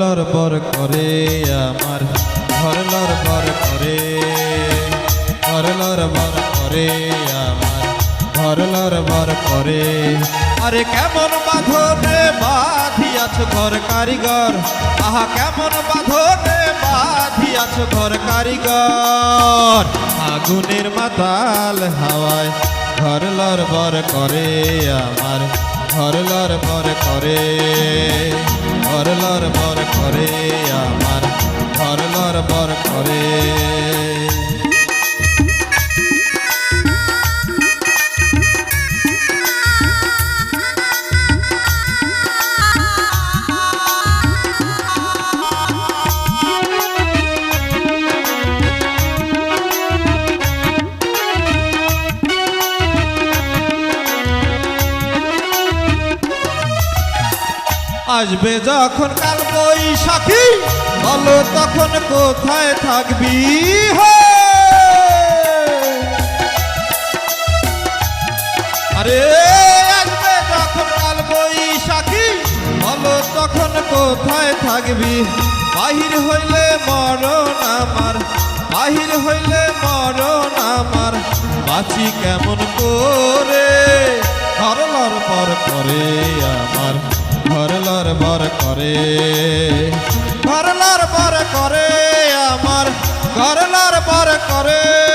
লর বর করে আমার, ঘর লর বর করে, ঘর লর বর করে আমার, ঘর লর বর করে। আরে কেমন বাঁধনে বাঁধিয়াছ ঘর কারিগর? আহা, কেমন বাঁধনে বাঁধিয়াছ ঘর কারিগর? আগুনের মাতাল হাওয়ায় ঘর লর বর করে আমার, ঘর লর বর করে। ঘর লর বর করে আমার ঘর লর বর করে। আসবে যখন কাল বৈশাখী? বলো তখন কোথায় থাকবি? আরে, আসবে যখন কাল বৈশাখী? বলো তখন কোথায় থাকবি? বাহির হইলে মরণ আমার, বাহির হইলে মরণ আমার। বাঁচি কেমন করে? হরলর পর করে আমার। ঘরলর বর করে। ঘরলর বর করে আমার। ঘরলার বর করে।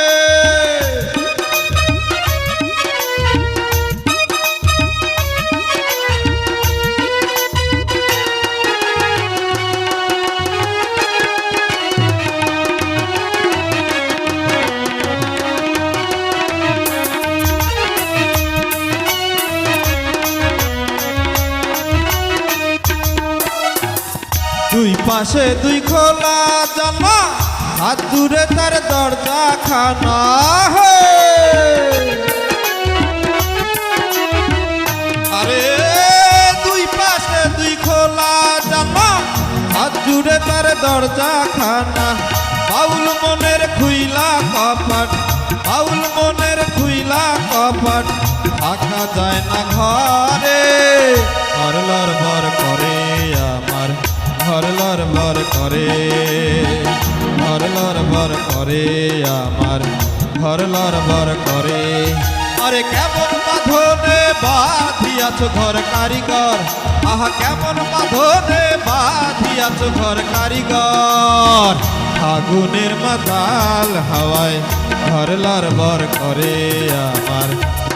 পাশে দুই খোলা জানা হাত দূরে তার দরজা খানা আরে, দুই পাশে দুই খোলা জানা হাত জুড়ে তার দরজা খানা। বাউল মনের খুইলা কপাট, বাউল মনের খুইলা কপাট থাকা যায় না ঘরে। ঘর বর করে হরলর বর করে হরলর বর করে আমার হরলর বর করে। আরে কেমন বাঁধনে বাঁধিয়াছ ঘর কারিগর? আহা, কেমন বাঁধনে বাঁধিয়াছ ঘর কারিগর? আগুনের মাতাল হাওয়ায় ঘর লর বর করে আমার,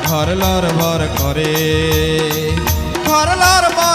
ঘর লর বর করে। ঘর লর বর